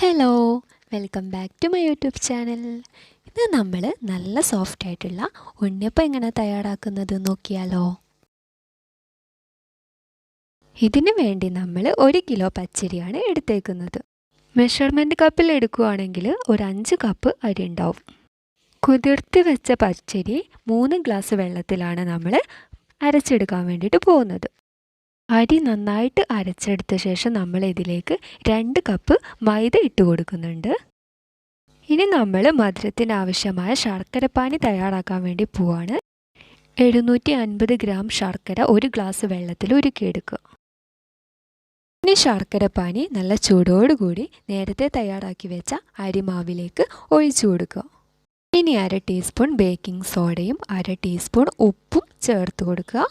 Hello welcome back to my YouTube channel ഇന്ന് നമ്മൾ നല്ല സോഫ്റ്റ് ആയിട്ടുള്ള ഉണ്ണിയപ്പം എങ്ങനെ തയ്യാറാക്കുന്നത് നോക്കിയാലോ? ഇതിനു വേണ്ടി നമ്മൾ ഒരു കിലോ പച്ചരിയാണ് എടുത്തേക്കുന്നത്. മെഷർമെന്റ് കപ്പിൽ എടുക്കുകയാണെങ്കിൽ ഒരു അഞ്ച് കപ്പ് അരി ഉണ്ടാവും. കുതിർത്തി വെച്ച പച്ചരി മൂന്ന് ഗ്ലാസ് വെള്ളത്തിലാണ് നമ്മൾ അരച്ചെടുക്കാൻ വേണ്ടിയിട്ട് പോകുന്നത്. അരി നന്നായിട്ട് അരച്ചെടുത്ത ശേഷം നമ്മൾ ഇതിലേക്ക് രണ്ട് കപ്പ് മൈദ ഇട്ട് കൊടുക്കുന്നുണ്ട്. ഇനി നമ്മൾ മധുരത്തിന് ആവശ്യമായ ശർക്കരപ്പാനി തയ്യാറാക്കാൻ വേണ്ടി പോവാണ്. എഴുന്നൂറ്റി അൻപത് ഗ്രാം ശർക്കര ഒരു ഗ്ലാസ് വെള്ളത്തിൽ ഉരുക്കിയെടുക്കുക. ഇനി ശർക്കരപ്പാനി നല്ല ചൂടോടുകൂടി നേരത്തെ തയ്യാറാക്കി വെച്ച അരിമാവിലേക്ക് ഒഴിച്ചു കൊടുക്കുക. ഇനി അര ടീസ്പൂൺ ബേക്കിംഗ് സോഡയും അര ടീസ്പൂൺ ഉപ്പും ചേർത്ത് കൊടുക്കുക.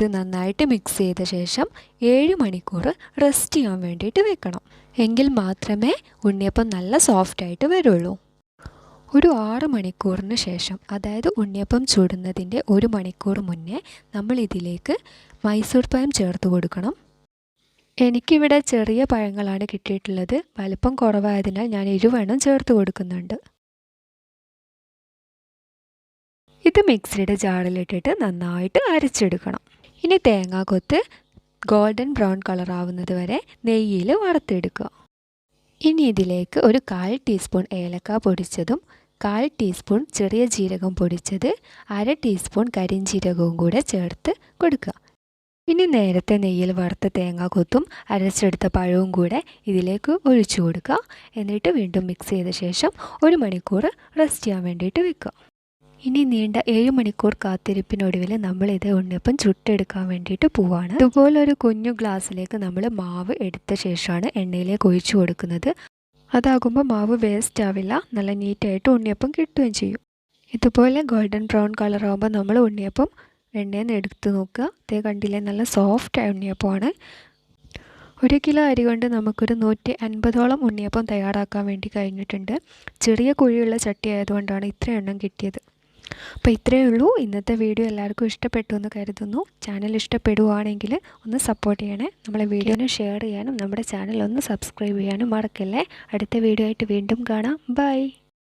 ഇത് നന്നായിട്ട് മിക്സ് ചെയ്ത ശേഷം ഏഴ് മണിക്കൂർ റെസ്റ്റ് ചെയ്യാൻ വേണ്ടിയിട്ട് വെക്കണം. എങ്കിൽ മാത്രമേ ഉണ്ണിയപ്പം നല്ല സോഫ്റ്റ് ആയിട്ട് വരുള്ളൂ. ഒരു ആറ് മണിക്കൂറിന് ശേഷം അതായത് ഉണ്ണിയപ്പം ചൂടുന്നതിന്റെ ഒരു മണിക്കൂർ മുന്നേ നമ്മൾ ഇതിലേക്ക് മൈസൂർ പഴം ചേർത്ത് കൊടുക്കണം. എനിക്കിവിടെ ചെറിയ പഴങ്ങളാണ് കിട്ടിയിട്ടുള്ളത്. വലിപ്പം കുറവായതിനാൽ ഞാൻ ഇരുവണ്ണം ചേർത്ത് കൊടുക്കുന്നുണ്ട്. ഇത് മിക്സിയുടെ ജാറിലിട്ടിട്ട് നന്നായിട്ട് അരച്ചെടുക്കണം. ഇനി തേങ്ങാക്കൊത്ത് ഗോൾഡൻ ബ്രൗൺ കളർ ആവുന്നത് വരെ നെയ്യിൽ വറുത്തെടുക്കുക. ഇനി ഇതിലേക്ക് ഒരു കാൽ ടീസ്പൂൺ ഏലക്ക പൊടിച്ചതും കാൽ ടീസ്പൂൺ ചെറിയ ജീരകം പൊടിച്ചത് അര ടീസ്പൂൺ കരിഞ്ജീരകവും കൂടെ ചേർത്ത് കൊടുക്കുക. ഇനി നേരത്തെ നെയ്യിൽ വറുത്ത തേങ്ങാക്കൊത്തും അരച്ചെടുത്ത പഴവും കൂടെ ഇതിലേക്ക് ഒഴിച്ചു കൊടുക്കുക. എന്നിട്ട് വീണ്ടും മിക്സ് ചെയ്ത ശേഷം ഒരു മണിക്കൂർ റെസ്റ്റ് ചെയ്യാൻ വേണ്ടിയിട്ട് വെക്കുക. ഇനി നീണ്ട ഏഴ് മണിക്കൂർ കാത്തിരിപ്പിനൊടുവിൽ നമ്മൾ ഇത് ഉണ്ണിയപ്പം ചുട്ടെടുക്കാൻ വേണ്ടിയിട്ട് പോവാണ്. ഇതുപോലെ ഒരു കുഞ്ഞു ഗ്ലാസ്സിലേക്ക് നമ്മൾ മാവ് എടുത്ത ശേഷമാണ് എണ്ണയിലേക്ക് ഒഴിച്ചു കൊടുക്കുന്നത്. അതാകുമ്പോൾ മാവ് വേസ്റ്റ് ആവില്ല. നല്ല നീറ്റായിട്ട് ഉണ്ണിയപ്പം കിട്ടുകയും ചെയ്യും. ഇതുപോലെ ഗോൾഡൻ ബ്രൗൺ കളർ ആകുമ്പോൾ നമ്മൾ ഉണ്ണിയപ്പം എണ്ണയിൽ നിന്ന് എടുത്ത് നോക്കുക. അതേ കണ്ടില്ലേ നല്ല സോഫ്റ്റ് ഉണ്ണിയപ്പമാണ്. ഒരു കിലോ അരി കൊണ്ട് നമുക്കൊരു നൂറ്റി അൻപതോളം ഉണ്ണിയപ്പം തയ്യാറാക്കാൻ വേണ്ടി കഴിഞ്ഞിട്ടുണ്ട്. ചെറിയ കുഴിയുള്ള ചട്ടി ആയതുകൊണ്ടാണ് ഇത്ര എണ്ണം കിട്ടിയത്. അപ്പോൾ ഇത്രയേ ഉള്ളൂ. ഇന്നത്തെ വീഡിയോ എല്ലാവർക്കും ഇഷ്ടപ്പെട്ടു എന്ന് കരുതുന്നു. ചാനൽ ഇഷ്ടപ്പെടുവാണെങ്കിൽ ഒന്ന് സപ്പോർട്ട് ചെയ്യണേ. നമ്മളെ വീഡിയോനെ ഷെയർ ചെയ്യാനും നമ്മുടെ ചാനൽ ഒന്ന് സബ്സ്ക്രൈബ് ചെയ്യാനും മറക്കല്ലേ. അടുത്ത വീഡിയോ ആയിട്ട് വീണ്ടും കാണാം. ബൈ